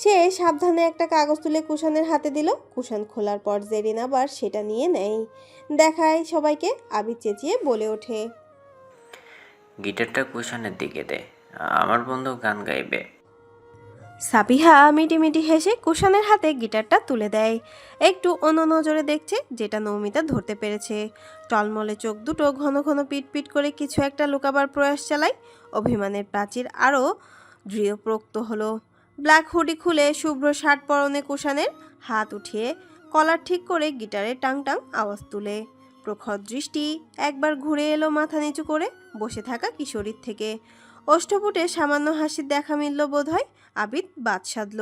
সে সাবধানে একটা কাগজ তুলে কুষাণের হাতে দিল। কুষাণ খোলার পর জেরিন আবার সেটা নিয়ে নেয়। দেখায় সবাইকে আবির চেঁচিয়ে বলে ওঠে। গিটারটা কুশনের দিকে দে আমার বন্ধু গান গাইবে। সাবিহা মিটিমিটি হেসে কুষাণের হাতে গিটারটা তুলে দেয়। একটু অন্য নজরে দেখছে যেটা নৌমিতা ধরতে পেরেছে। টলমলে চোখ দুটো ঘন ঘন পিট পিট করে কিছু একটা লুকাবার প্রয়াস চালায়। অভিমানের প্রাচীর আরও দৃঢ়প্রোক্ত হলো। ব্ল্যাক হুডি খুলে শুভ্র শার্ট পরনে কুষাণের হাত উঠিয়ে কলার ঠিক করে গিটারে টাং টাং আওয়াজ তুলে। প্রখর দৃষ্টি একবার ঘুরে এলো মাথা নিচু করে বসে থাকা কিশোরীর থেকে। অষ্টপুটে সামান্য হাসির দেখা মিলল বোধ হয় আবিদ বাদ সাধল।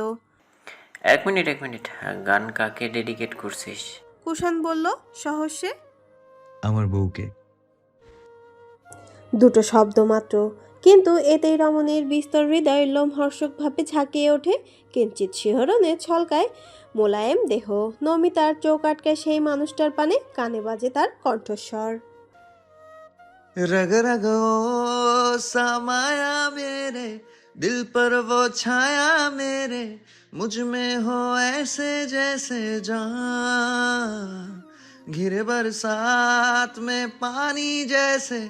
এক মিনিট এক মিনিট গান কাকে ডেডিকেট করছিস? কুষাণ বলল সহসে আমার বউকে। দুটো শব্দ মাত্র। কিন্তু এতেই রমণীর বিস্তর হৃদয় লোমহর্ষকভাবে ঝাঁকিয়ে ওঠে কিঞ্চিত শিহরণে ছলকায় মোলায়েম দেহ নমিতার চোখ আটকায় সেই মানুষটার পানে কানে বাজে তার কণ্ঠস্বর रग रग ओ समाया मेरे दिल पर वो छाया मेरे मुझ में हो ऐसे जैसे जान घिरे बरसात में पानी जैसे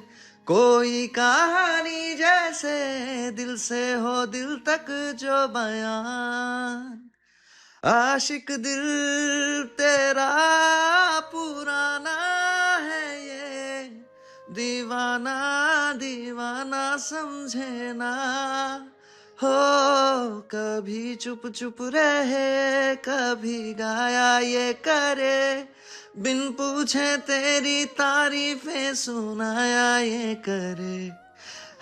कोई कहानी जैसे दिल से हो दिल तक जो बयान। आशिक दिल तेरा पुराना है ये। दीवाना दीवाना समझे ना। हो, कभी चुप चुप रहे, कभी गाया ये करे। बिन पूछे तेरी तारीफें सुनाया ये करे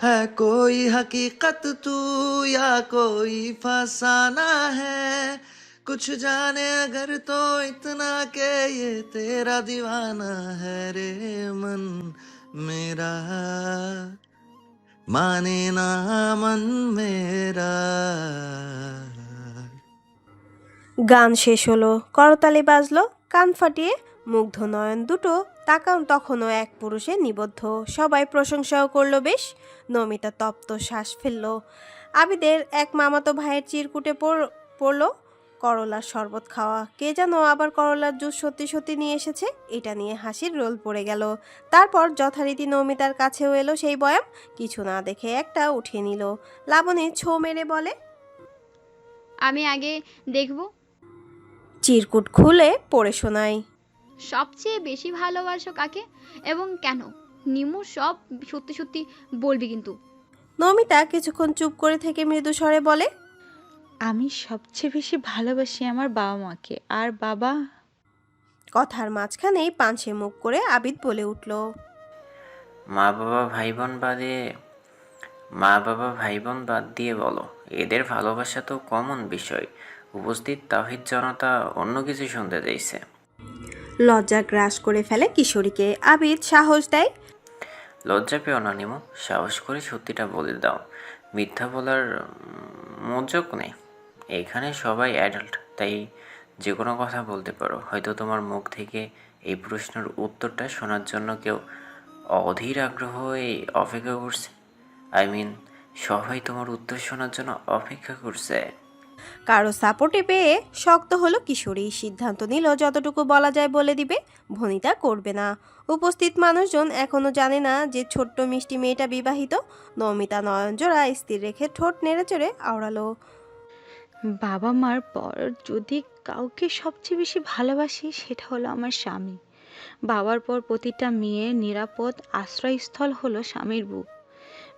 है कोई हकीकत तू या कोई फसाना है कुछ जाने अगर तो इतना के ये तेरा दीवाना है रे मन मेरा माने ना मन मेरा গান শেষ হলো করতালি বাজলো কান ফাটিয়ে মুগ্ধ নয়ন দুটো তাকান তখনও এক পুরুষে নিবদ্ধ। সবাই প্রশংসাও করল বেশ নমিতা তপ্ত শ্বাস ফেলল। আবিদের এক মামাতো ভাইয়ের চিরকুটে পড়- পড়ল করলার শরবত খাওয়া। কে যেন আবার করলার জুস সত্যি সত্যি নিয়ে এসেছে এটা নিয়ে হাসির রোল পড়ে গেল। তারপর যথারীতি নমিতার কাছেও এলো সেই বয়াম কিছু না দেখে একটা উঠিয়ে নিল। লাবণী ছো মেরে বলে আমি আগে দেখব। চিরকুট খুলে পড়ে শোনায় সবচেয়ে বেশি ভালোবাসো কাকে এবং কেন? নিমু সব সত্যি সত্যি বলবি কিন্তু। নমিতা কিছুক্ষণ চুপ করে থেকে মৃদু স্বরে বলে আমি সবচেয়ে বেশি ভালোবাসি আমার বাবা মাকে আর বাবা? কথার মাঝখানেই পাঞ্ছে মুখ করে আবিদ বলে উঠল মা বাবা ভাই বোন বাদে মা বাবা ভাই বোন বাদ দিয়ে বলো এদের ভালোবাসা তো কমন বিষয়। উপস্থিত তাহিদ জনতা অন্য কিছু শুনতে চাইছে। লজ্জা গ্রাস করে ফেলে কিশোরীকে। আবিদ সাহস দেয়। লজ্জা পেও না নিমু, সাহস করে সত্যিটা বলে দাও। মিথ্যা বলার মজক নেই। এখানে সবাই অ্যাডাল্ট তাই যে কোনো কথা বলতে পারো। হয়তো তোমার মুখ থেকে এই প্রশ্নের উত্তরটা শোনার জন্য কেউ অধীর আগ্রহ হয়ে অপেক্ষা করছে। আই মিন সবাই তোমার উত্তর শোনার জন্য অপেক্ষা করছে। কারও সাপোর্টে পেয়ে শক্ত হলো কিশোরী। সিদ্ধান্ত নিল, যতটুকু বলা যায় বলে দিবে, ভনিতা করবে না। উপস্থিত মানুষজন এখনও জানে না যে ছোট্ট মিষ্টি মেয়েটা বিবাহিত। নমিতা নয়নজোড়া স্থির রেখে ঠোঁট নেড়ে চড়ে আওড়ালো। বাবা মার পর যদি কাউকে সবচেয়ে বেশি ভালোবাসি, সেটা হলো আমার স্বামী। বাবার পর প্রতিটা মেয়ের নিরাপদ আশ্রয়স্থল হলো স্বামীর বুক।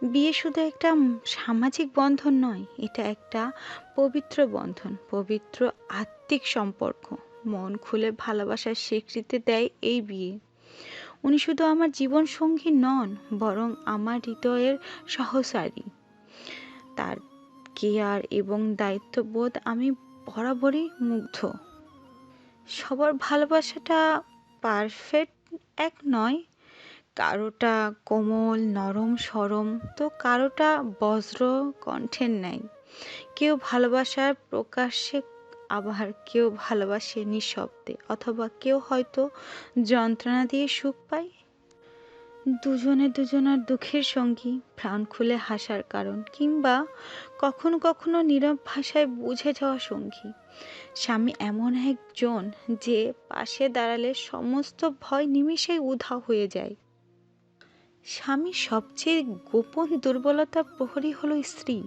বিয়ে শুধু একটা সামাজিক বন্ধন নয়, এটা একটা পবিত্র বন্ধন, পবিত্র আত্মিক সম্পর্ক। মন খুলে ভালোবাসার স্বীকৃতি দেয় এই বিয়ে। উনি শুধু আমার জীবন সঙ্গী নন, বরং আমার হৃদয়ের সহসারী। তার কেয়ার এবং দায়িত্ববোধ আমি বরাবরই মুগ্ধ। সবার ভালোবাসাটা পারফেক্ট এক নয় কারোটা কোমল, নরম, সরম, তো কারোটা বজ্র কণ্ঠের ন্যায়। কেউ ভালোবাসার প্রকাশ্যে আবার কেউ ভালোবাসে নিঃশব্দে, অথবা কেউ হয়তো যন্ত্রণা দিয়ে সুখ পায়। দুজনে দুজনার দুঃখের সঙ্গী, প্রাণ খুলে হাসার কারণ, কিংবা কখনো কখনো নীরব ভাষায় বুঝে যাওয়া সঙ্গী। স্বামী এমন একজন যে পাশে দাঁড়ালে সমস্ত ভয় নিমিষেই উধাও হয়ে যায়। স্বামীর সবচেয়ে গোপন দুর্বলতা প্রহরী হলো স্ত্রী।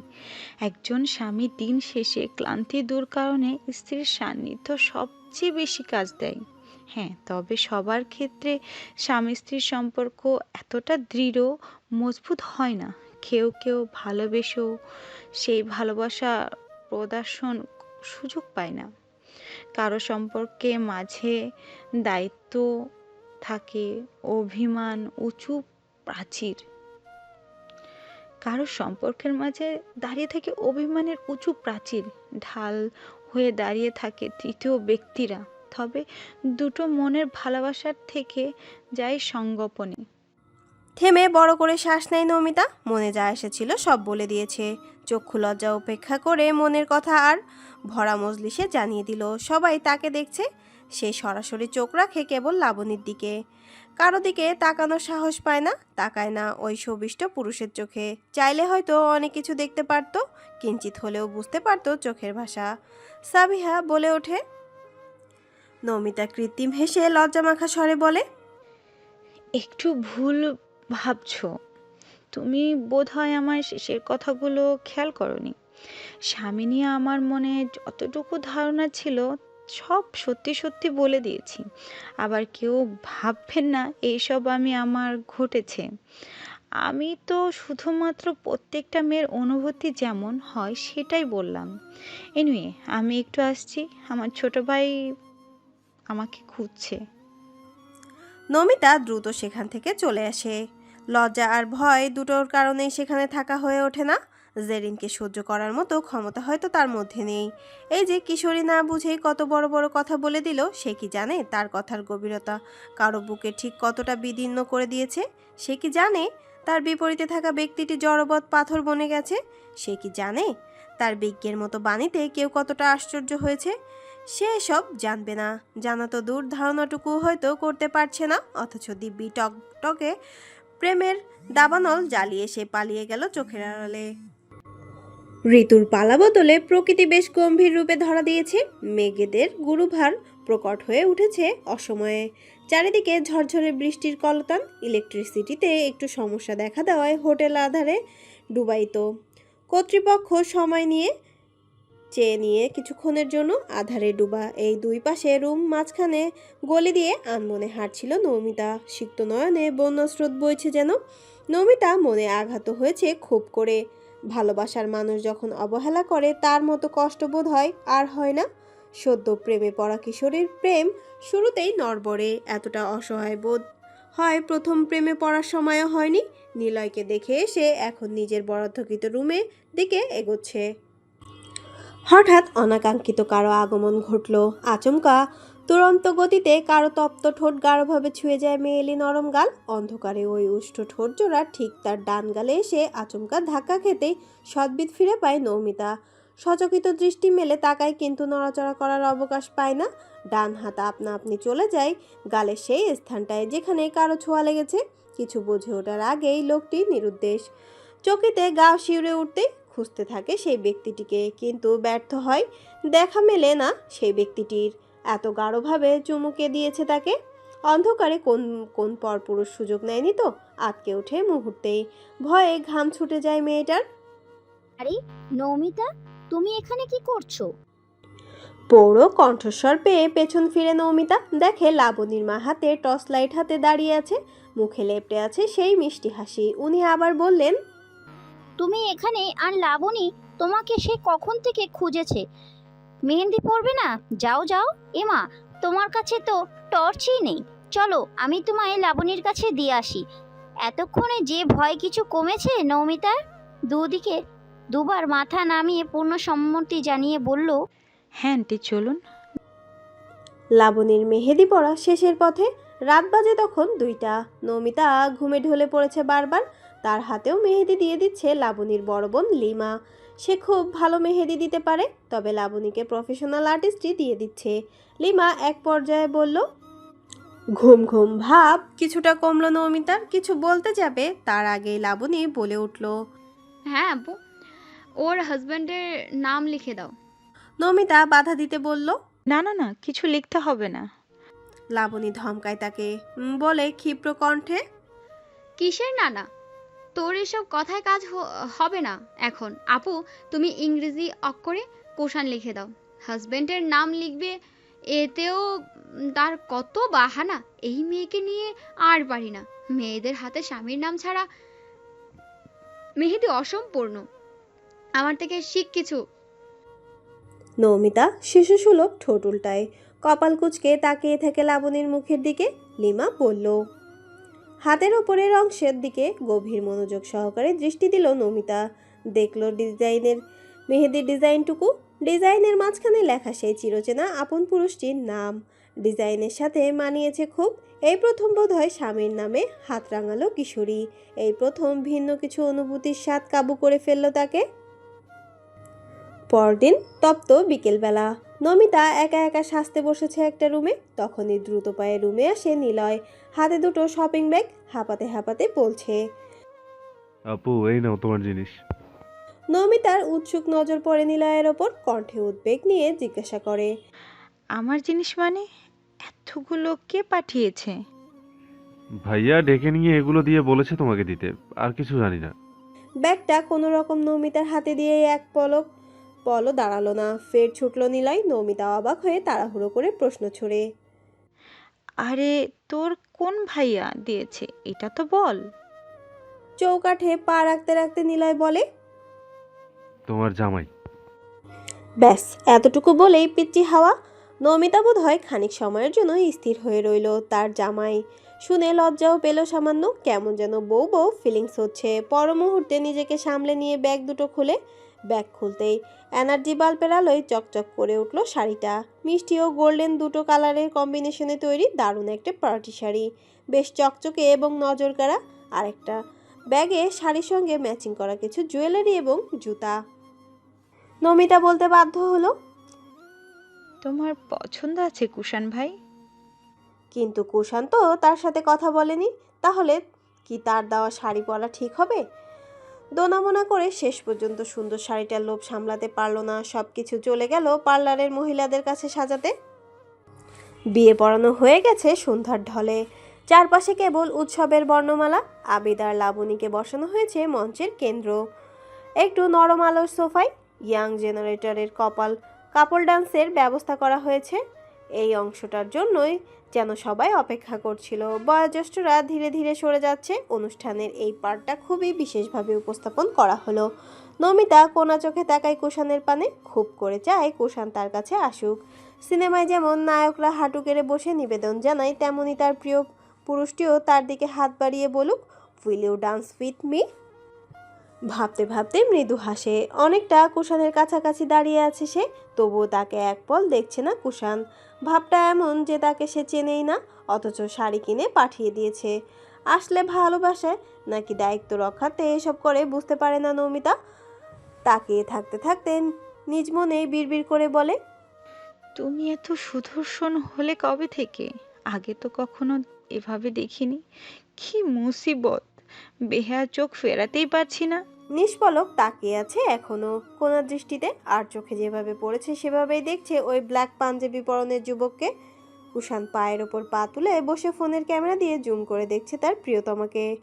একজন স্বামী দিন শেষে ক্লান্তি দূর কারণে স্ত্রীর সান্নিধ্য সবচেয়ে বেশি কাজ দেয়। হ্যাঁ তবে সবার ক্ষেত্রে স্বামী স্ত্রীর সম্পর্ক এতটা দৃঢ়, মজবুত হয় না। কেউ কেউ ভালোবেসেও সেই ভালোবাসা প্রদর্শন সুযোগ পায় না। কারও সম্পর্কে মাঝে দায়িত্ব থাকে, অভিমান, উঁচু প্রাচীর। কারও সম্পর্কের মাঝে দাঁড়িয়ে থাকে অভিমানের উঁচু প্রাচীর ঢাল হয়ে দাঁড়িয়ে থাকে তৃতীয় ব্যক্তিরা। তবে দুটো মনের ভালোবাসার থেকে যায় সঙ্গোপনে থেমে বড় করে শ্বাস নেয় নমিতা। মনে যা এসেছিল সব বলে দিয়েছে। চক্ষু লজ্জা উপেক্ষা করে মনের কথা আর ভরা মজলিসে জানিয়ে দিল। সবাই তাকে দেখছে। সে সরাসরি চোখ রাখে কেবল লাবণীর দিকে। কারও দিকে তাকানোর সাহস পায় না, তাকায় না ওই সবিষ্ট পুরুষের চোখে। চাইলে হয়তো অনেক কিছু দেখতে পারত কিঞ্চিত হলেও বুঝতে পারত চোখের ভাষা। সাবিহা বলে ওঠে, নমিতা কৃত্রিম হেসে লজ্জামাখা স্বরে বলে, একটু ভুল ভাবছ। তুমি বোধহয় আমার শেষের কথাগুলো খেয়াল করনি। স্বামী নিয়ে আমার মনে যতটুকু ধারণা ছিল সব সত্যি সত্যি বলে দিয়েছি। আবার কেউ ভাববেন না এইসব আমি আমার ঘটেছে। আমি তো শুধুমাত্র প্রত্যেকটা মেয়ের অনুভূতি যেমন হয় সেটাই বললাম। এনিওয়ে আমি একটু আসছি, আমার ছোট ভাই আমাকে খুঁজছে। নমিতা দ্রুত সেখান থেকে চলে আসে। লজ্জা আর ভয় দুটোর কারণেই সেখানে থাকা হয়ে ওঠে না। জেরিনকে সহ্য করার মতো ক্ষমতা হয়তো তার মধ্যে নেই। এই যে কিশোরী না বুঝেই কত বড় বড় কথা বলে দিল, সে কি জানে তার কথার গভীরতা? কারও বুকে ঠিক কতটা বিদীর্ণ করে দিয়েছে? সে কি জানে তার বিপরীতে থাকা ব্যক্তিটি জড়বৎ পাথর বনে গেছে? সে কি জানে তার বিজ্ঞের মতো বাণীতে কেউ কতটা আশ্চর্য হয়েছে? সে সব জানবে না। জানা তো দূর ধারণাটুকু হয়তো করতে পারছে না, অথচ দিব্যি টক টকে প্রেমের দাবানল জ্বালিয়ে সে পালিয়ে গেল চোখের আড়ালে। ঋতুর পালা বদলে প্রকৃতি বেশ গম্ভীর রূপে ধরা দিয়েছে। মেঘেদের গুরুভার প্রকট হয়ে উঠেছে অসময়ে। চারিদিকে ঝরঝরে বৃষ্টির কলতান, ইলেকট্রিসিটিতে একটু সমস্যা দেখা দেওয়ায় হোটেল আধারে ডুবাইত কর্তৃপক্ষ সময় নিয়ে, চেয়ে নিয়ে কিছুক্ষণের জন্য আধারে ডুবা। এই দুই পাশে রুম মাঝখানে গলি দিয়ে আনমনে হাঁটছিল নৌমিতা। সিক্ত নয়নে বন্যস্রোত বইছে যেন। নৌমিতা মনে আঘাত হয়েছে খুব করে। ভালোবাসার মানুষ যখন অবহেলা করে, তার মতো কষ্টবোধ হয়, আর হয় না। সদ্য প্রেমে পড়া কিশোরীর প্রেম শুরুতেই নড়বড়ে, এতটা অসহায় বোধ হয় প্রথম প্রেমে পড়ার সময়ও হয়নি। নিলয়কে দেখে এসে এখন নিজের বরাদ্ধকৃত রুমে দিকে এগোচ্ছে। হঠাৎ অনাকাঙ্ক্ষিত কারও আগমন ঘটল। আচমকা তুরন্ত গতিতে কারও তপ্ত ঠোঁট গাঢ়ভাবে ছুঁয়ে যায় মেয়েলি নরম গাল। অন্ধকারে ওই উষ্ঠ ঠোঁট জোড়া ঠিক তার ডান গালে এসে আচমকা ধাক্কা খেতেই সদ্বিদ ফিরে পায় নৌমিতা। সচকিত দৃষ্টি মেলে তাকায় কিন্তু নড়াচড়া করার অবকাশ পায় না। ডান হাত আপনা আপনি চলে যায় গালের সেই স্থানটায় যেখানে কারও ছোঁয়া লেগেছে। কিছু বুঝে ওঠার আগেই লোকটি নিরুদ্দেশ। চকিতে গা শিউরে উঠতে খুঁজতে থাকে সেই ব্যক্তিটিকে, কিন্তু ব্যর্থ হয়। দেখা মেলে না সেই ব্যক্তিটির। এত গাঢ়ভাবে চুমুকে দিয়েছে তাকে। অন্ধকারে কোন কোন পরপুরুষ সুযোগ নেয়নি তো? আটকে ওঠে মুহূর্তেই। ভয়ে ঘাম ছুটে যায় মেয়েটার। আরে নৌমিতা তুমি এখানে কি করছ? পৌর কণ্ঠস্বর পেয়ে পেছন ফিরে নৌমিতা। দেখে লাবণীর মা হাতে টর্চ লাইট হাতে দাঁড়িয়ে আছে। মুখে লেপটে আছে সেই মিষ্টি হাসি। উনি আবার বললেন তুমি এখানে আর লাবণী তোমাকে সে কখন থেকে খুঁজেছে? মেহেন্দি পরবে না? যাও যাও। এমা তোমার কাছে তো টর্চই নেই। চলো আমি তোমায় লাবণীর কাছে দিয়ে আসি। এতক্ষণে যে ভয় কিছু কমেছে নৌমিতার? দুদিকে দুবার মাথা নামিয়ে পূর্ণ সম্মতি জানিয়ে বলল হ্যাঁ আন্টি চলুন। লাবণীর মেহেদি পড়া শেষের পথে রাত বাজে তখন দুইটা। নমিতা ঘুমে ঢলে পড়েছে বারবার। তার হাতেও মেহেদি দিয়ে দিচ্ছে লাবণীর বড় বোন লিমা। সে খুব ভালো মেহেদি দিতে পারে তবে লাবণীকে প্রফেশনাল আর্টিস্টই দিয়ে দিচ্ছে। লিমা এক পর্যায়ে বলল ঘুম ঘুম ভাব কিছুটা কমলো নমিতার কিছু বলতে যাবে? তার আগে লাবণী বলে উঠল হ্যাঁ আপু ওর হাজব্যান্ডের নাম লিখে দাও। নমিতা বাধা দিতে বলল না না না কিছু লিখতে হবে না। লাবণী ধমকায় তাকে বলে ক্ষিপ্র কণ্ঠে কিসের না না তোর এসব কথায় কাজ হবে না এখন। আপু, তুমি ইংরেজি অক্ষরে কোষান লিখে দাও। হাজবেন্ডের নাম লিখবে, এতেও তার কত বাহানা। এই মেয়েকে নিয়ে আর পারি না। মেয়েদের হাতে স্বামীর নাম ছাড়া মেহেদি অসম্পূর্ণ। আমার থেকে শিখ কিছু। নমিতা, শিশু সুলভ ঠোঁট উল্টায় কপাল কুচকে তাকিয়ে থাকে লাবণীর মুখের দিকে। লিমা বলল হাতের ওপরের অংশের দিকে গভীর মনোযোগ সহকারে দৃষ্টি দিল নমিতা। দেখল ডিজাইনের, মেহেদির ডিজাইনটুকু। ডিজাইনের মাঝখানে লেখা সেই চিরচেনা আপন পুরুষটির নাম। ডিজাইনের সাথে মানিয়েছে খুব। এই প্রথম বোধ হয় স্বামীর নামে হাত রাঙালো কিশোরী। এই প্রথম ভিন্ন কিছু অনুভূতির স্বাদ কাবু করে ফেলল তাকে। পরদিন তপ্ত বিকেলবেলা। নমিতা একা একা সাজতে বসেছে একটা রুমে। তখনই দ্রুত পায়ে রুমে আসে নিলয়। হাতে দুটো শপিং ব্যাগ হাঁপাতে হাঁপাতে বলছে আপু এই নাও তোমার জিনিস। নমিতার উৎসুক নজর পড়ে নিলয়ের ওপর কণ্ঠে উদ্বেগ নিয়ে জিজ্ঞাসা করে আমার জিনিস মানে? এতগুলো কে পাঠিয়েছে? ভাইয়া ডেকে নিয়ে এগুলো দিয়ে বলেছে তোমাকে দিতে আর কিছু জানি না। ব্যাগটা কোনো রকম নমিতার হাতে দিয়ে এক পলক পলও দাঁড়াল না। ফের ছুটল নিলয় নমিতা অবাক হয়ে তাড়াহুড়ো করে প্রশ্ন ছড়ে। আরে তোর কোন ভাইয়া দিয়েছে? এটা তো বল। চৌকাঠে পা রাখতে রাখতে নিলয় বলে তোমার জামাই। ব্যাস এতটুকু বলেই পিচ্চি হাওয়া। নমিতা বোধ হয় খানিক সময়ের জন্য স্থির হয়ে রইল তার জামাই। শুনে লজ্জাও পেল সামান্য কেমন যেন বউ বউ ফিলিংস হচ্ছে। পর মুহূর্তে নিজেকে সামলে নিয়ে ব্যাগ দুটো খুলে ব্যাগ খুলতেই এনার্জি বাল্বের আলোয় চকচক করে উঠল শাড়িটা। মিষ্টি ও গোল্ডেন দুটো কালারের কম্বিনেশনে তৈরি দারুণ একটা পার্টি শাড়ি। বেশ চকচকে এবং নজর কাড়া আরেকটা। ব্যাগে শাড়ির সঙ্গে ম্যাচিং করা কিছু জুয়েলারি এবং জুতা। নমিতা বলতে বাধ্য হলো তোমার পছন্দ আছে কুষাণ ভাই? কিন্তু কুষাণ তো তার সাথে কথা বলেনি। তাহলে কি তার দেওয়া শাড়ি পরা ঠিক হবে? দোনামোনা করে শেষ পর্যন্ত সুন্দর শাড়িটার লোভ সামলাতে পারল না। সব কিছু চলে গেল পার্লারের মহিলাদের কাছে সাজাতে। বিয়ে পড়ানো হয়ে গেছে সন্ধ্যার ঢলে। চারপাশে কেবল উৎসবের বর্ণমালা আবিদার লাবণীকে বসানো হয়েছে মঞ্চের কেন্দ্র। একটু নরম আলোর সোফায়, ইয়াং জেনারেটরের কপাল, কাপল ডান্সের ব্যবস্থা করা হয়েছে। এই অংশটার জন্যই যেন সবাই অপেক্ষা করছিল। বয়োজ্যেষ্ঠরা ধীরে ধীরে সরে যাচ্ছে। অনুষ্ঠানের এই পার্টটা খুবই বিশেষভাবে উপস্থাপন করা হলো। নমিতা কোনা চোখে তাকায় কুষাণের পানে। খুব করে চায় কুষাণ তার কাছে আসুক। সিনেমায় যেমন নায়করা হাঁটু কেড়ে বসে নিবেদন জানায় তেমনই তার প্রিয় পুরুষটিও তার দিকে হাত বাড়িয়ে বলুক will you dance with me ভাবতে ভাবতে মৃদু হাসে। অনেকটা কুষাণের কাছাকাছি দাঁড়িয়ে আছে সে, তবুও তাকে এক পল দেখছে না কুষাণ। ভাবটা এমন যে তাকে সে চেনেই না, অথচ শাড়ি কিনে পাঠিয়ে দিয়েছে। আসলে ভালোবাসায় নাকি দায়িত্ব রক্ষাতে এসব করে বুঝতে পারে না নমিতা? তাকিয়ে থাকতে থাকতে নিজ মনেই বিড়বিড় করে বলে, তুমি এত সুদর্শন হলে কবে থেকে? আগে তো কখনো এভাবে দেখিনি। কি মুসিবত! বেহায়া চোখ ফেরাতেই পারছি না। নিষ্পলক তাকিয়ে আছে এখনও। কোনার দৃষ্টিতে আর চোখে যেভাবে পড়েছে সেভাবেই দেখছে ওই ব্ল্যাক পাঞ্জাবি পরনের যুবককে। কুষাণ পায়ের ওপর পা তুলে বসে ফোনের ক্যামেরা দিয়ে জুম করে দেখছে তার প্রিয়তমাকে।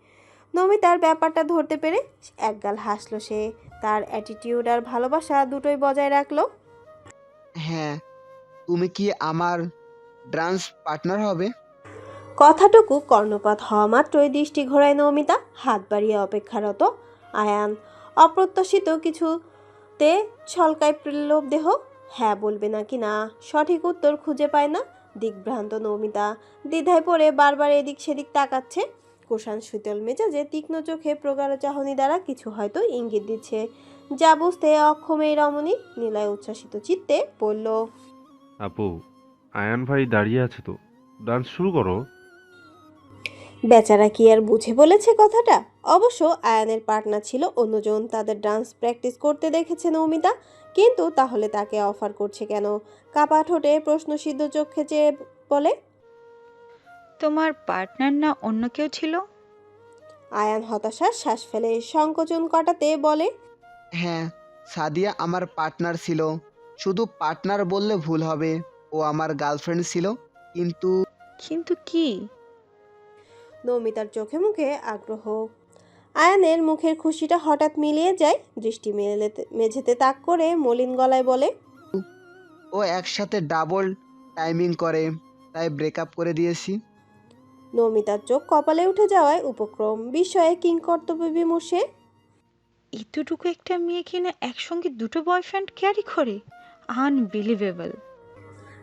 নমিতার ব্যাপারটা ধরতে পেরে একগাল হাসলো সে। তার অ্যাটিটিউড আর ভালোবাসা দুটোই বজায় রাখল। হ্যাঁ তুমি কি আমার ডান্স পার্টনার হবে? কথাটুকু কর্ণপাত হওয়া মাত্রই দৃষ্টি ঘোরায় নমিতা, হাত বাড়িয়ে অপেক্ষারত আয়ান। অপ্রত্যাশিত কিছুতে ছলকায় প্রলোভ দেহ হ্যাঁ বলবে নাকি না? সঠিক উত্তর খুঁজে পায় না দিকভ্রান্ত নমিতা। দ্বিধায় পড়ে বারবার এদিক সেদিক তাকাচ্ছে। কুষাণ শীতল মেজাজে তীক্ষ্ণ চোখে প্রগাঢ় চাহনি দ্বারা কিছু হয়তো ইঙ্গিত দিচ্ছে। যা বুঝতে অক্ষম এই রমণী নীলায় উচ্ছ্বাসিত চিত্তে বলল, আপু, আয়ান ভাই দাঁড়িয়ে আছে তো। ডান্স শুরু করো। বেচারা কি আর বুঝে বলেছে কথাটা? অবশ্য আয়ানের পার্টনার ছিল অন্যজন তাদের ডান্স প্র্যাকটিস করতে দেখেছে নৌমিতা কিন্তু তাহলে তাকে অফার করছে কেন? কাপা ঠোঁটে প্রশ্নসিদ্ধ চোখে চেয়ে বলে। তোমার পার্টনার না অন্য কেউ ছিল? আয়ান হতাশার শ্বাস ফেলে সংকোচন কাটাতে বলে হ্যাঁ সাদিয়া আমার পার্টনার ছিল। শুধু পার্টনার বললে ভুল হবে। ও আমার গার্লফ্রেন্ড ছিল কিন্তু কিন্তু কি? নমিতার চোখে মুখে আগ্রহ। আয়ানের মুখের খুশিটা হঠাৎ মিলিয়ে যায় দৃষ্টি মেলে মেঝেতে তাক করে মলিন গলায় বলে ও একসাথে ডাবল টাইমিং করে তাই ব্রেকআপ করে দিয়েছি। নমিতার চোখ কপালে উঠে যাওয়ায় উপক্রম বিস্ময়ে কিংকর্তব্য বিমর্ষে এতটুকু একটা মেয়ে কিনা একসঙ্গে দুটো বয়ফ্রেন্ড ক্যারি করে? আনবিলিভেবল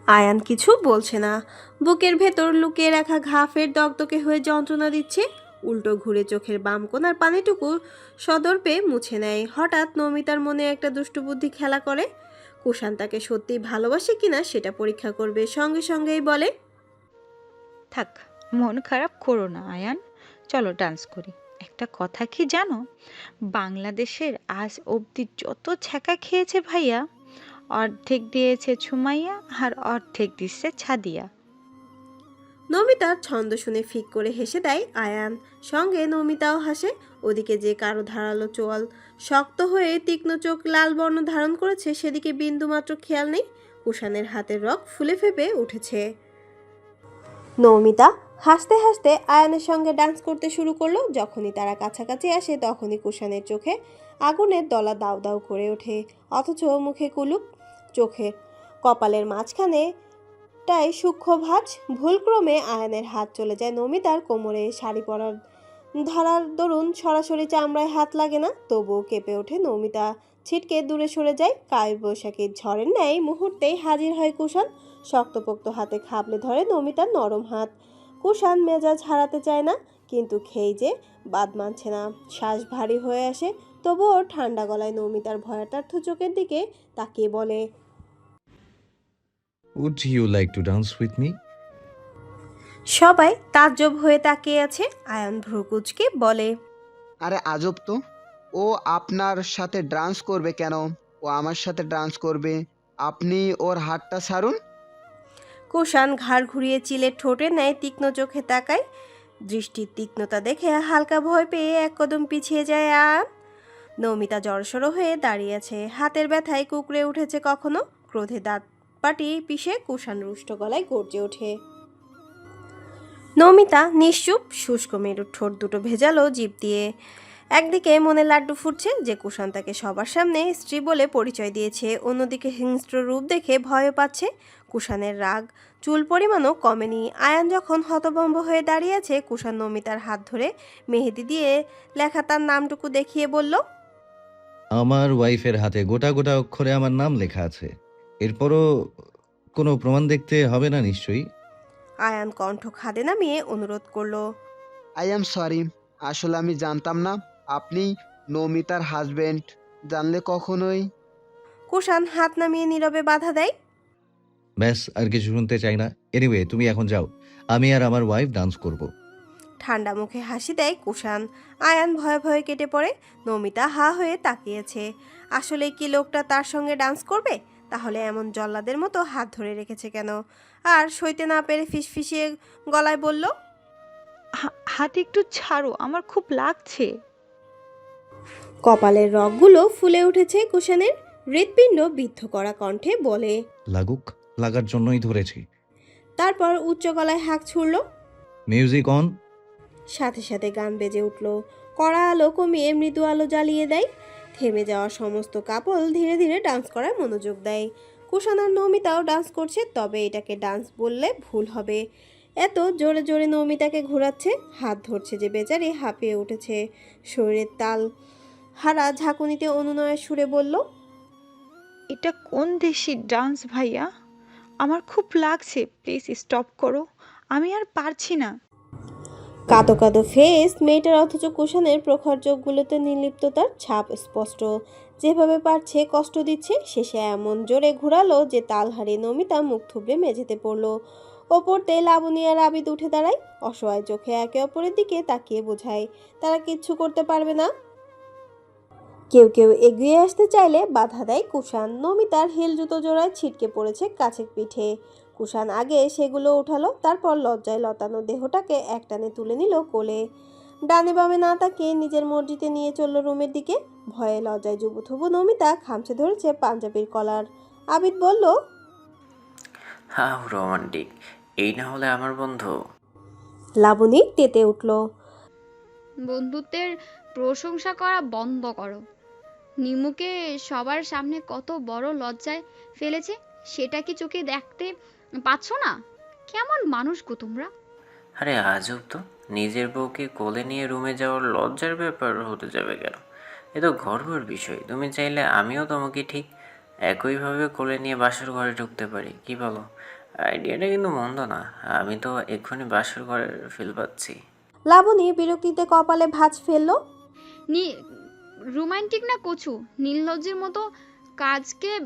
আয়ান কিছু বলছে না। বুকের ভেতর লুকিয়ে রাখা ঘা ফের দগদকে হয়ে যন্ত্রণা দিচ্ছে। উল্টো ঘুরে চোখের বাম কোনার পানিটুকু সদর পেয়ে মুছে নেয়। হঠাৎ নমিতার মনে একটা দুষ্টু বুদ্ধি খেলা করে। কুষাণ তাকে সত্যিই ভালোবাসে কিনা সেটা পরীক্ষা করবে। সঙ্গে সঙ্গেই বলে, থাক, মন খারাপ করো না আয়ান। চলো ডান্স করি। একটা কথা কি জানো? বাংলাদেশের আজ অবধি যত ছ্যাঁকা খেয়েছে ভাইয়া অর্ধেক দিয়েছে ছুমাইয়া আর অর্ধেক দিচ্ছে ছাদিয়া। নমিতার ছন্দ শুনে ফিক করে হেসে দেয় আয়ান। সঙ্গে নমিতাও হাসে। ওদিকে যে কারও ধারালো চোয়াল শক্ত হয়ে তীক্ষ্ণ চোখ লাল বর্ণ ধারণ করেছে, সেদিকে বিন্দুমাত্র খেয়াল নেই। কুষাণের হাতের রক ফুলে ফেপে উঠেছে। নমিতা হাসতে হাসতে আয়ানের সঙ্গে ডান্স করতে শুরু করল। যখনই তারা কাছাকাছি আসে, তখনই কুষাণের চোখে আগুনের দলা দাউ দাউ করে ওঠে। অথচ মুখে কুলুক চোখে। কপালের মাঝখানে টাই সূক্ষ্ম ভাঁজ, ভুলক্রমে আয়নের হাত চলে যায় নমিতার কোমরে শাড়ি পরার। ধারার দরুন সরাসরি চামড়ায় হাত লাগে না, তবুও কেঁপে ওঠে নমিতা। ছিটকে দূরে সরে যায় কায় বৈশাখীর ঝড়ের ন্যায় মুহূর্তেই হাজির হয় কুষাণ। শক্তপোক্ত হাতে খাবলে ধরে নমিতার নরম হাত। কুষাণ মেজাজ হারাতে চায় না, কিন্তু খেই যে বাদ মানছে না। শ্বাস ভারী হয়ে আসে তবুও ঠান্ডা গলায় নমিতার ভয়ার্থার্থ চোখের দিকে তাকিয়ে বলে would you like to dance with me সবাই তাজ্জব হয়ে তাকিয়ে আছে। আয়ন ভ্রুকুচকে বলে আরে আজব তো। ও আপনার সাথে ডান্স করবে কেন? ও আমার সাথে ডান্স করবে। আপনি ওর হাতটা ছাড়ুন। কুষাণ ঘাড় ঘুরিয়ে চিলে ঠোঁটে নেয় তীক্ষ্ণ চোখে তাকায়। দৃষ্টির তীক্ষ্ণতা দেখে হালকা ভয় পেয়ে এক কদম পিছিয়ে যায় আয়ান। নমিতা জড়সড় হয়ে দাঁড়িয়েছে। হাতের ব্যথায় কুকড়ে উঠেছে কখনো? ক্রোধে দাঁত পাটি পিষে কুষাণ রুষ্ট গলায় গর্জে ওঠে। নমিতা নিশ্চুপ, শুষ্ক মেরুর ঠোঁট দুটো ভেজালো জিভ দিয়ে। একদিকে মনে লাড্ডু ফুটছে, যে কুষাণ তাকে সবার সামনে স্ত্রী বলে পরিচয় দিয়েছে। অন্যদিকে হিংস্র রূপ দেখে ভয়ও পাচ্ছে। কুষাণের রাগ, চুল পরিমাণও কমেনি। আয়ান যখন হতভম্ব হয়ে দাঁড়িয়েছে কুষাণ নমিতার হাত ধরে মেহেদি দিয়ে লেখা তার নামটুকু দেখিয়ে বলল আমার ওয়াইফের হাতে গোটা গোটা অক্ষরে আমার নাম লেখা আছে। এরপরও কোনো প্রমাণ দেখতে হবে না নিশ্চয়ই। আয়ান কণ্ঠ খাদে নামিয়ে অনুরোধ করল। আই এম সরি আসলে আমি জানতাম না। আপনি নমিতার হাজবেন্ড জানলে কখনোই। কুষাণ হাত নামিয়ে নীরবে বাধা দেয়। ব্যাস আর কিছু শুনতে চাই না। এনিওয়ে তুমি এখন যাও। আমি আর আমার ওয়াইফ ডান্স করব। ঠান্ডা মুখে হাসি দেয় কুষাণ। আয়ান ভয়ে ভয়ে কেটে পড়ে। নমিতা হা হয়ে তাকিয়েছে। আসলে কি লোকটা তার সঙ্গে ডান্স করবে? তাহলে এমন জল্লাদের মতো হাত ধরে রেখেছে কেন? আর সইতে না পেরে ফিসফিসিয়ে গলায় বলল হা- হাত একটু ছাড়ো আমার খুব লাগছে। কপালের রগগুলো ফুলে উঠেছে কুষাণের। হৃৎপিণ্ড বিদ্ধ করা কণ্ঠে বলে লাগুক লাগার জন্যই ধরেছি। তারপর উচ্চ গলায় হাঁক ছুড়ল মিউজিক অন। সাথে সাথে গান বেজে উঠল। কড়া আলো কমিয়ে মৃদু আলো জ্বালিয়ে দেয়। থেমে যাওয়া সমস্ত কাপল ধীরে ধীরে ডান্স করায় মনোযোগ দেয়। কুষাণ আর নমিতাও ডান্স করছে, তবে এটাকে ডান্স বললে ভুল হবে। এত জোরে জোরে নমিতাকে ঘোরাচ্ছে, হাত ধরছে যে বেচারি হাঁপিয়ে উঠেছে। শরীরের তাল হারা ঝাঁকুনিতে অনুনয়ের সুরে বলল, এটা কোন দেশি ডান্স ভাইয়া? আমার খুব লাগছে প্লিজ স্টপ করো। আমি আর পারছি না। কাদো কাদো ফেস মেয়েটার অথচ কুষাণের প্রখর চোখগুলোতে নির্লিপ্ততার ছাপ স্পষ্ট। যেভাবে পারছে কষ্ট দিচ্ছে, শেষে এমন জোরে ঘোরালো যে তাল হারিয়ে নমিতা মুখ থুবড়ে মেঝেতে পড়ল। ওপরতে লাবণী আর আবিদ উঠে দাঁড়ায়, অসহায় চোখে একে অপরের দিকে তাকিয়ে বোঝায়, তারা কিচ্ছু করতে পারবে না। কেউ কেউ এগিয়ে আসতে চাইলে বাধা দেয় কুষাণ। নমিতার হিল জুতো জোড়ায় ছিটকে পড়েছে কাছের পিঠে। কুষাণ আগে সেগুলো উঠালো তারপর লজ্জায় লতানো দেহটাকে একটানে তুলে নিল কোলে। ডানে বামে না তাকিয়ে নিজের মসজিদে নিয়ে চলল রুমের দিকে। ভয়ে লজ্জায় যুবথুবু নমিতা খামচে ধরেছে পাঞ্জাবির কলার। আবিদ বলল হাউ রোমান্টিক। এই না হলে আমার বন্ধু। লাবণী তেতে উঠল। বন্ধুত্বের প্রশংসা করা বন্ধ করো। নিমুকে সবার সামনে কত বড় লজ্জায় ফেলেছে সেটা কি চোখে দেখতে পাচ্ছ না? কেমন মানুষ গো তোমরা? আরে আজব তো। নিজের বউকে কোলে নিয়ে রুমে যাওয়ার লজ্জার ব্যাপার হতে যাবে কেন? এ তো গর্বের বিষয়। তুমি চাইলে আমিও তোমাকে ঠিক একইভাবে কোলে নিয়ে বাসর ঘরে ঢুকতে পারি। কি বলো? আইডিয়াটা কিন্তু মন্দ না। আমি তো এক্ষুনি বাসর ঘরের ফিল পাচ্ছি। লাবণী বিরক্তিতে কপালে ভাঁজ ফেলল। নি রোমান্টিক না কচু? নীললজ্জের মতো কাজকে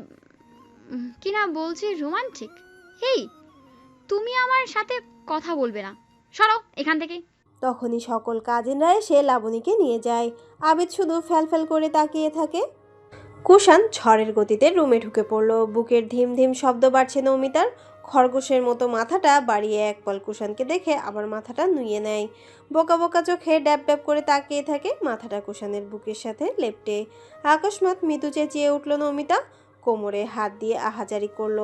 কি না বলছি রোমান্টিক? হেই, তুমি আমার সাথে কথা বলবে না। সরো এখান থেকে। তখনই সকল কাজিনরা এসে লাবণীকে নিয়ে যায়। আবিদ শুধু ফ্যালফ্যাল করে তাকিয়ে থাকে। কুষাণ ঝড়ের গতিতে রুমে ঢুকে পড়ল। বুকের ধিম ধিম শব্দ বাড়ছে নৌমিতার। খরগোশের মতো মাথাটা বাড়িয়ে এক পল কুষাণকে দেখে আবার মাথাটা নুয়ে নেয়। বোকা বোকা চোখে ড্যাব ড্যাব করে তাকিয়ে থাকে মাথাটা কুষাণের বুকের সাথে লেপটে। আকস্মাৎ মৃদু চেঁচিয়ে উঠল নমিতা। কোমরে হাত দিয়ে আহাজারি করল।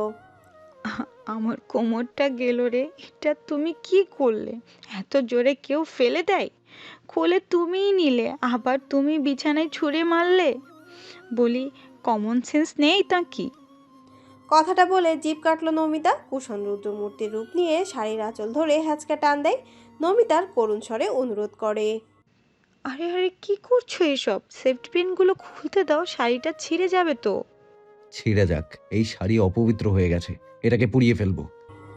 আমার কোমরটা গেল রে এটা তুমি কি করলে? এত জোরে কেউ ফেলে দেয়? কোলে তুমিই নিলে আবার তুমি বিছানায় ছুঁড়ে মারলে? বলি কমন সেন্স নেই তা কি কথাটা বলে জিভ কাটল নমিতা কুষণ রুদ্রমূর্তির রূপ নিয়ে শাড়ির আঁচল ধরে হ্যাঁচকা টান দেয়। নমিতার করুণ স্বরে অনুরোধ করে। আরে আরে কি করছ এসব? সেফটি পিনগুলো খুলতে দাও শাড়িটা ছিঁড়ে যাবে তো। ছিঁড়ে যাক এই শাড়ি অপবিত্র হয়ে গেছে। এটাকে পুড়িয়ে ফেলব।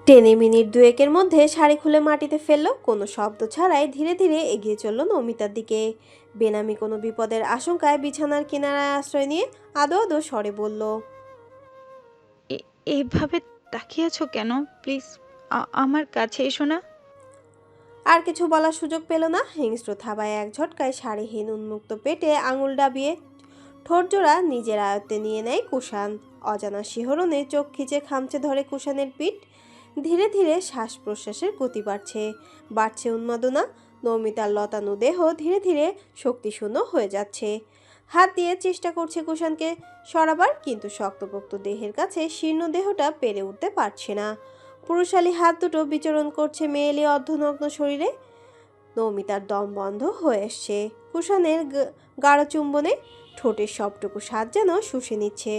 টেনে মিনিট দুয়েকের মধ্যে শাড়ি খুলে মাটিতে ফেলল কোনো শব্দ ছাড়াই ধীরে ধীরে এগিয়ে চলল নমিতার দিকে। বেনামি কোনো বিপদের আশঙ্কায় বিছানার কিনারায় আশ্রয় নিয়ে আদো আদো স্বরে বলল এ- এভাবে তাকিয়ে আছো কেন? প্লিজ আমার কাছে এসো না। আর কিছু বলার সুযোগ পেল না। হিংস্র থাবায় এক ঝটকায় শাড়িহীন উন্মুক্ত পেটে আঙুল ডাবিয়ে ঠোঁটজোড়া নিজের আয়ত্তে নিয়ে নেয় কুষাণ। অজানা শিহরণে চোখ খিচে খামচে ধরে কুষাণের পিঠ, ধীরে ধীরে শ্বাস প্রশ্বাসের গতি বাড়ছে। বাড়ছে উন্মাদনা, নমিতার লতানো দেহ ধীরে ধীরে শক্তিশূন্য হয়ে যাচ্ছে। হাত দিয়ে চেষ্টা করছে কুষাণকে, সরাবার কিন্তু শক্তপোক্ত দেহের কাছে শীর্ণ দেহটা পেরে উঠতে পারছে না। পুরুষালী হাত দুটো বিচরণ করছে মেয়েলি অর্ধনগ্ন শরীরে। নৌমিতার দম বন্ধ হয়ে এসছে। কুষাণের গাঢ় চুম্বনে ঠোঁটের সবটুকু স্বাদ যেন শুষে নিচ্ছে।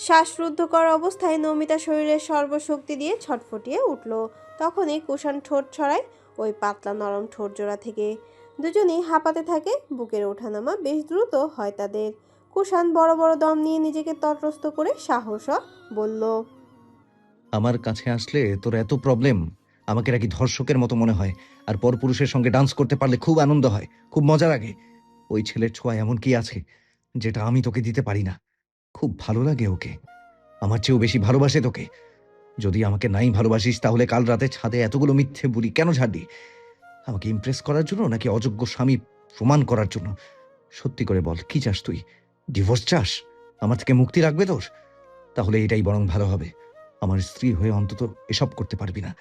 শ্বাসরুদ্ধকর অবস্থায় নমিতা শরীরের সর্বশক্তি দিয়ে ছটফটিয়ে উঠল। তখনই কুষাণ ঠোঁট ছড়ায় ওই পাতলা নরম ঠোঁট জোড়া থেকে। দুজনেই হাঁপাতে থাকে, বুকের ওঠানামা বেশ দ্রুত হয় তাদের। কুষাণ বড় বড় দম নিয়ে নিজেকে তটস্থ করে সাহস বলল, আমার কাছে আসলে তোর এত প্রবলেম আমাকে নাকি ধর্ষকের মতো মনে হয়। আর পরপুরুষের সঙ্গে ডান্স করতে পারলে খুব আনন্দ হয়, খুব মজা লাগে। ওই ছেলের ছোঁয়া এমন কি আছে? যেটা আমি তোকে দিতে পারি না। খুব ভালো লাগে ওকে। আমার চেয়েও বেশি ভালোবাসে তোকে। যদি আমাকে নাই ভালোবাসিস, তাহলে কাল রাতে ছাদে এতগুলো মিথ্যে বুড়ি কেন ছাড়লি আমাকে ইমপ্রেস করার জন্য নাকি অযোগ্য স্বামী প্রমাণ করার জন্য? সত্যি করে বল, কি চাস তুই? ডিভোর্স চাস? আমার থেকে মুক্তি রাখবে তোর? তাহলে এটাই বরং ভালো হবে। আমার স্ত্রী হয়ে অন্তত এসব করতে পারবি না।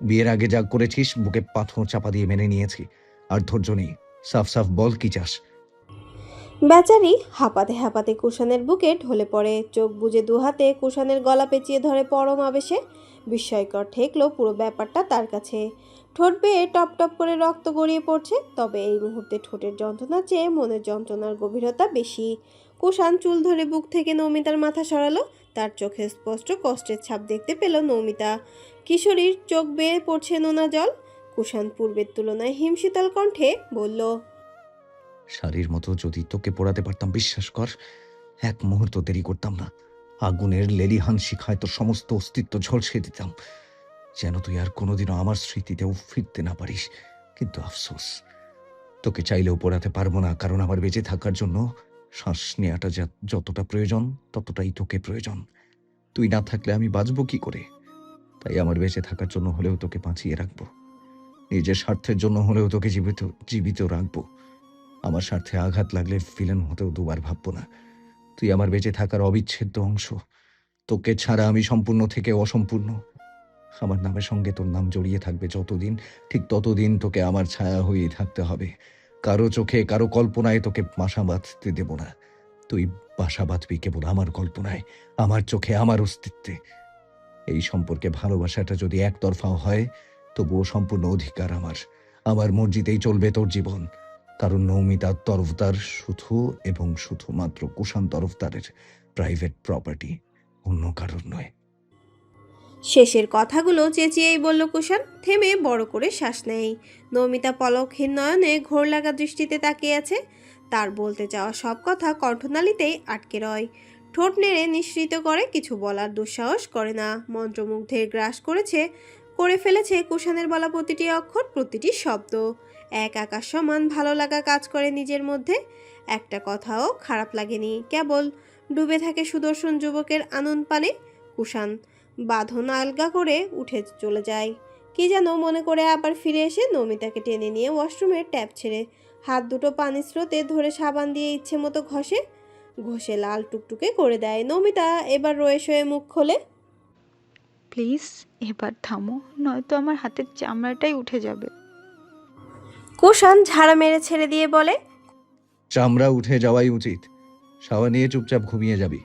বিয়ের আগে যা করেছিস, বুকে পাথর চাপা দিয়ে মেনে নিয়েছি। আর ধৈর্য নেই। সাফ সাফ বল, কি চাস? বেচারি হাঁপাতে হাঁপাতে কুষাণের বুকে ঢলে পড়ে। চোখ বুজে দুহাতে কুষাণের গলা পেঁচিয়ে ধরে পরম আবেশে। বিস্ময়কর ঠেকলো পুরো ব্যাপারটা তার কাছে। ঠোঁট বেয়ে টপ টপ করে রক্ত গড়িয়ে পড়ছে, তবে এই মুহূর্তে ঠোঁটের যন্ত্রণা চেয়ে মনের যন্ত্রণার গভীরতা বেশি। কুষাণ চুল ধরে বুক থেকে নৌমিতার মাথা সরালো, তার চোখে স্পষ্ট কষ্টের ছাপ দেখতে পেল নৌমিতা। কিশোরীর চোখ বেয়ে পড়ছে নোনা জল। কুষাণ পূর্বের তুলনায় হিমশীতল কণ্ঠে বলল শাড়ির মতো যদি তোকে পোড়াতে পারতাম, বিশ্বাস কর, এক মুহূর্ত দেরি করতাম না। আগুনের লেলিহান শিখায় তোর সমস্ত অস্তিত্ব ঝলসে দিতাম। যেন তুই আর কোনোদিনও আমার স্মৃতিতেও ফিরতে না পারিস। কিন্তু আফসোস, তোকে চাইলেও পোড়াতে পারব না, কারণ আমার বেঁচে থাকার জন্য শ্বাস নেওয়াটা যতটা প্রয়োজন, ততটাই তোকে প্রয়োজন। তুই না থাকলে আমি বাঁচবো কি করে? তাই আমার বেঁচে থাকার জন্য হলেও তোকে বাঁচিয়ে রাখব। নিজের স্বার্থের জন্য হলেও তোকে জীবিত জীবিত রাখব। আমার স্বার্থে আঘাত লাগলে ফিলেন হতেও দুবার ভাববো না। তুই আমার বেঁচে থাকার অবিচ্ছেদ্য অংশ। তোকে ছাড়া আমি সম্পূর্ণ থেকে অসম্পূর্ণ। আমার নামের সঙ্গে তোর নাম জড়িয়ে থাকবে যতদিন, ঠিক ততদিন তোকে আমার ছায়া হয়েই থাকতে হবে। কারও চোখে, কারও কল্পনায় তোকে বাসা বাঁধতে দেব না। তুই বাসা বাঁধবি কেবল আমার কল্পনায়, আমার চোখে, আমার অস্তিত্বে। এই সম্পর্কে ভালোবাসাটা যদি একতরফাও হয়, তবুও সম্পূর্ণ অধিকার আমার। আমার মর্জিতেই চলবে তোর জীবন। কারণ নৌমিতা তরফদার শুধু এবং শুধুমাত্র কুষাণ তরফদারের প্রাইভেট প্রপার্টি অন্য কারণ নয়। শেষের কথাগুলো চেঁচিয়েই বলল কুষাণ, থেমে বড় করে শ্বাস নেই। নমিতা পলকহীন নয়নে ঘোর লাগা দৃষ্টিতে তাকিয়ে আছে। তার বলতে চাওয়া সব কথা কণ্ঠনালীতেই আটকে রয়। ঠোঁট নেড়ে নিঃসৃত করে কিছু বলার দুঃসাহস করে না। মন্ত্রমুগ্ধের গ্রাস করেছে, করে ফেলেছে কুষাণের বলা প্রতিটি অক্ষর, প্রতিটি শব্দ। এক আকাশ সমান ভালো লাগা কাজ করে নিজের মধ্যে। একটা কথাও খারাপ লাগেনি। কেবল ডুবে থাকে সুদর্শন যুবকের আনন্দ পানে কুষাণ। বাঁধন আলগা করে উঠে চলে যায়। কি যেন মনে করে আবার ফিরে এসে নমিতাকে টেনে নিয়ে ওয়াশরুমের ট্যাপ ছেড়ে হাত দুটো পানির স্রোতে ধরে সাবান দিয়ে ইচ্ছে মতো ঘষে ঘষে লাল টুকটুকে করে দেয়। নমিতা এবার রয়ে শয়ে মুখ খোলে। প্লিজ, এবার থামো, নয়তো আমার হাতের চামড়াটাই উঠে যাবে। কুষাণ ঝাড়া মেরে ছেড়ে দিয়ে বলে চামড়া উঠে যাওয়াই উচিত। সাওয়া নিয়ে চুপচাপ ঘুমিয়ে যাবি।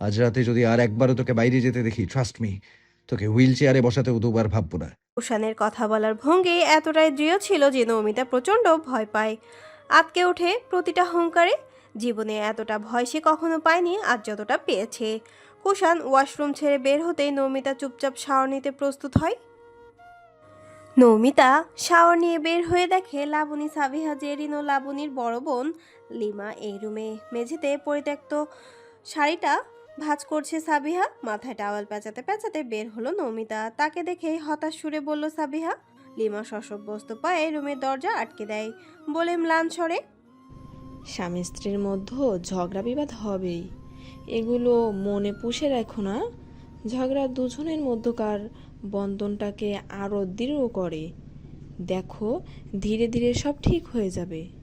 আজ রাতে যদি আর একবারও তোকে বাইরে যেতে দেখি ট্রাস্ট মি তোকে হুইল চেয়ারে বসাতেও দুবার ভাববো না। কুষাণের কথা বলার ভঙ্গি এতটাই দৃঢ় ছিল যে নমিতা প্রচণ্ড ভয় পায়। আতকে ওঠে প্রতিটা হুঙ্কারে জীবনে এতটা ভয় সে কখনো পায়নি আর যতটা পেয়েছে। কুষাণ ওয়াশরুম ছেড়ে বের হতেই নমিতা চুপচাপ শাওয়ার নিতে প্রস্তুত হয়। নমিতা শাওয়ার নিয়ে বের হয়ে দেখে লাবণী সাবিহা, জেরিন ও লাবণীর বড় বোন লিমা এই রুমে। মেঝেতে পরিত্যক্ত শাড়িটা ভাঁজ করছে সাবিহা, মাথায় টাওয়াল পেঁচাতে পেঁচাতে বের হলো নমিতা। তাকে দেখে হতাশ সুরে বলল, সাবিহা, লিমা শশব্যস্ত পায়ে রুমের দরজা আটকে দেয়। বলে ম্লান স্বরে, স্বামী স্ত্রীর মধ্যে ঝগড়া বিবাদ হবেই। এগুলো মনে পুষে রাখো না। ঝগড়া দুজনের মধ্যকার বন্ধনটাকে আরও দৃঢ় করে। দেখো ধীরে ধীরে সব ঠিক হয়ে যাবে।